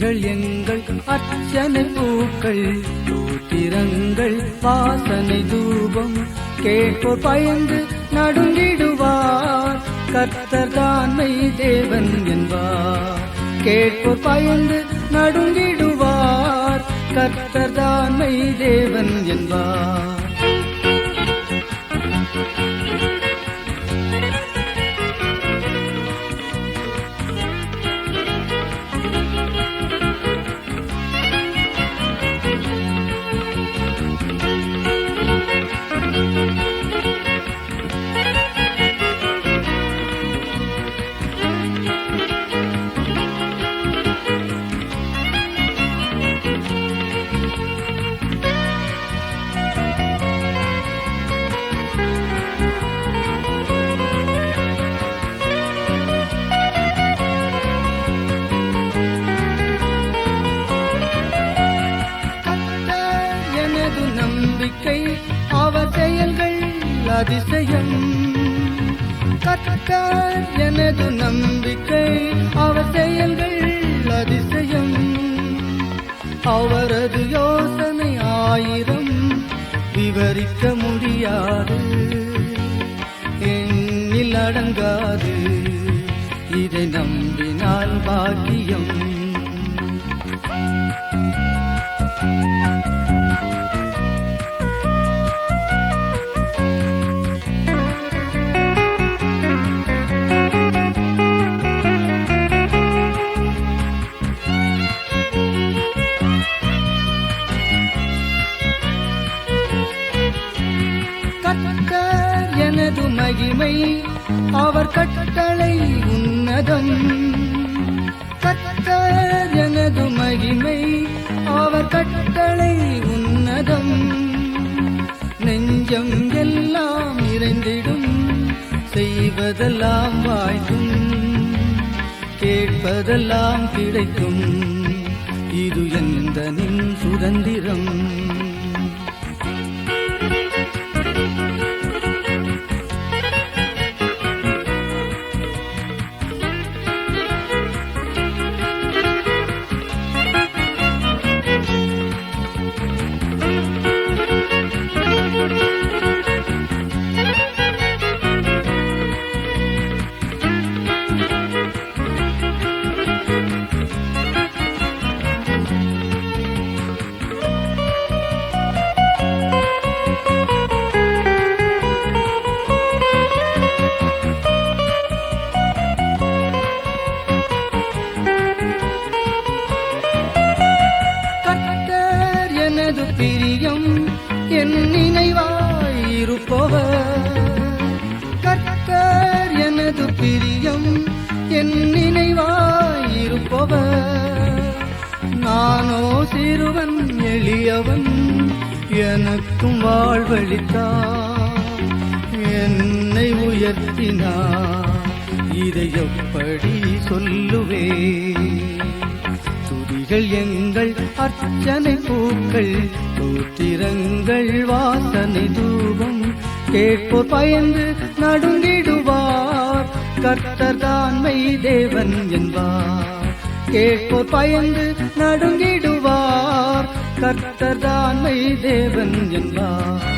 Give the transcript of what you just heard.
நீங்கள் எங்கள் அர்ச்சனை பூக்கள் சூத்திரங்கள் வாசனை தூபம். கேட்போ பயந்து நடுங்கிடுவார் கர்த்தர் தான்மை தேவன் என்பார். கேட்போ பயந்து நடுங்கிடுவார் கர்த்தர் தான்மை தேவன் என்பார். அதிசயம். கர்த்தர் எனது நம்பிக்கை அவர் செயல்கள் அதிசயம். அவரது யோசனை ஆயிரம் விவரிக்க முடியாது. எண்ணில் அடங்காது இதை நம்பினால் பாக்கியம். உன்னது மகிமை அவர் கட்டளை உன்னதம். கத்தர் எனது மகிமை அவர் கட்டளை உன்னதம். நெஞ்சம் எல்லாம் நிறைந்திடும் செய்வதெல்லாம் வாய்க்கும் கேட்பதெல்லாம் கிடைக்கும். இது எந்த நின் சுதந்திரம்? நானோ சிறுவன் எளியவன் எனக்கும் வாழ்வழித்தான் என்னை உயர்த்தினார் இதை எப்படி சொல்லுவே துதிகள் எங்கள் அர்ச்சனை பூக்கள் தூத்திரங்கள் வாசனை தூபம். கேட்போர் பயந்து நடுங்கிடுவார். கர்த்தர் தான்மை தேவன் என்பார். கேட்போர் பயந்து நடுங்கிடுவார். கர்த்தர் தான்மை தேவன் என்பார்.